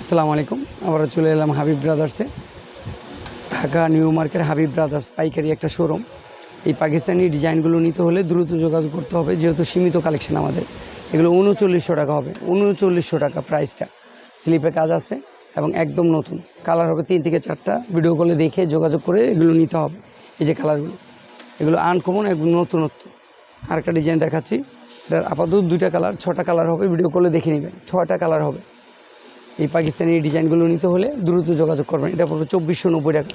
আসসালামু আলাইকুম। আবারও চলে এলাম Habib ব্রাদার্সে Dhaka new market Habib brothers পাইকারি একটা শোরুম। এই পাকিস্তানি ডিজাইনগুলো নিতে হলে দ্রুত যোগাযোগ করতে হবে, যেহেতু সীমিত কালেকশন আমাদের। এগুলো উনচল্লিশশো টাকা হবে, উনচল্লিশশো টাকা প্রাইসটা। স্লিপে কাজ আছে এবং একদম নতুন। কালার হবে তিন থেকে চারটা। ভিডিও কলে দেখে যোগাযোগ করে এগুলো নিতে হবে, এই যে কালারগুলো। এগুলো আনকমন, একদম নতুনত্ব। আরেকটা ডিজাইন দেখাচ্ছি। আপাতত দুইটা কালার, ছটা কালার হবে, ভিডিও কলে দেখে নেবেন। ছয়টা কালার হবে। এই পাকিস্তানি ডিজাইনগুলো নিতে হলে দ্রুত যোগাযোগ করবেন। এটা পড়বে চব্বিশশো নব্বই টাকা।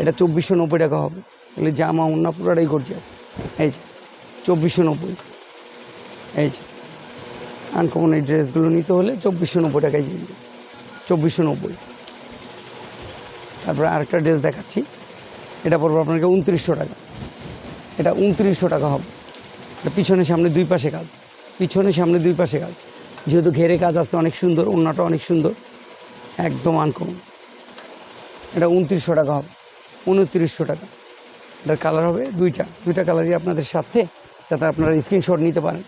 এটা চব্বিশশো নব্বই টাকা হবে। এগুলো জামা উন্না পুরাটাই গর্জিয়াস এই যে, চব্বিশশো নব্বই। এই যে আনকমন এই ড্রেসগুলো নিতে হলে চব্বিশশো নব্বই টাকায় জিনবে চব্বিশশো নব্বই। তারপরে আরেকটা ড্রেস দেখাচ্ছি। এটা পড়বে আপনাকে উনত্রিশশো টাকা। এটা উনত্রিশশো টাকা হবে। এটা পিছনে সামনে দুই পাশে কাজ। পিছনে সামনে দুই পাশে কাজ। যেহেতু ঘেরে কাজ আছে, অনেক সুন্দর, ওড়নাটা অনেক সুন্দর, একদম আনকমন। এটা উনত্রিশশো টাকা হবে, উনত্রিশশো টাকা। এটার কালার হবে দুইটা দুইটা কালারই আপনাদের সাথে, যাতে আপনারা স্ক্রিনশট নিতে পারেন।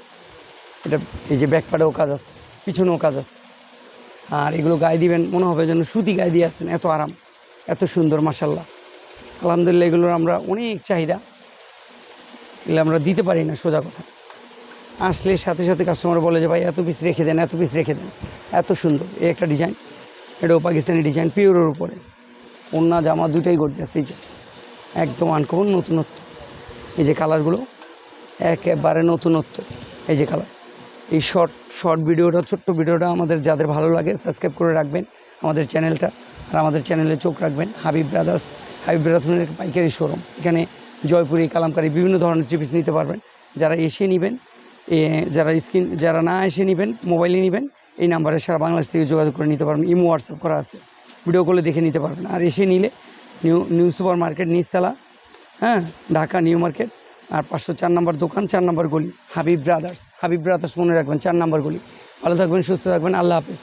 এটা এই যে ব্যাক পাড়েও কাজ আছে, পিছনেও কাজ আছে। আর এগুলো গায়ে দিবেন, মনে হবে যেন সুতি গায়ে দিয়ে আসছেন, এত আরাম, এত সুন্দর মাসাল্লাহ আলহামদুলিল্লাহ, এগুলোর আমরা অনেক চাহিদা, এগুলো আমরা দিতে পারি না সোজা কথা। আসলে সাথে সাথে কাস্টমার বলে যে, ভাই, এত পিস রেখে দেন, এত পিস রেখে দেন। এত সুন্দর, এই একটা ডিজাইন এটাও পাকিস্তানি ডিজাইন পিওরের উপরে। ওন্না জামা দুটাই গর্জিয়াস এই যে। একদম আনকমন নতুনত্ব। এই যে কালারগুলো একেবারে নতুনত্ব। এই যে কালার এই শর্ট শর্ট ভিডিওটা, ছোট্ট ভিডিওটা আমাদের যাদের ভালো লাগে সাবস্ক্রাইব করে রাখবেন আমাদের চ্যানেলটা আর আমাদের চ্যানেলে চোখ রাখবেন, হাবিব ব্রাদার্স হাবিব ব্রাদার্সের পাইকারি শোরুম এখানে জয়পুরি কালামকারি বিভিন্ন ধরনের চিপিস নিতে পারবেন। যারা এসে নেবেন যারা স্ক্রিন, যারা না এসে নেবেন, মোবাইলে নেবেন, এই নাম্বারে সারা বাংলাদেশ থেকে যোগাযোগ করে নিতে পারবেন। ইমো, হোয়াটসঅ্যাপ করা আছে। ভিডিও কলে দেখে নিতে পারবেন। আর এসে নিলে নিউ নিউ সুপার মার্কেট নিচতলা হ্যাঁ ঢাকা নিউ মার্কেট, আর পাঁচশো চার নম্বর দোকান, চার নম্বর গলি, হাবিব ব্রাদার্স। হাবিব ব্রাদার্স মনে রাখবেন, চার নম্বর গলি। ভালো থাকবেন, সুস্থ থাকবেন। আল্লাহ হাফেজ।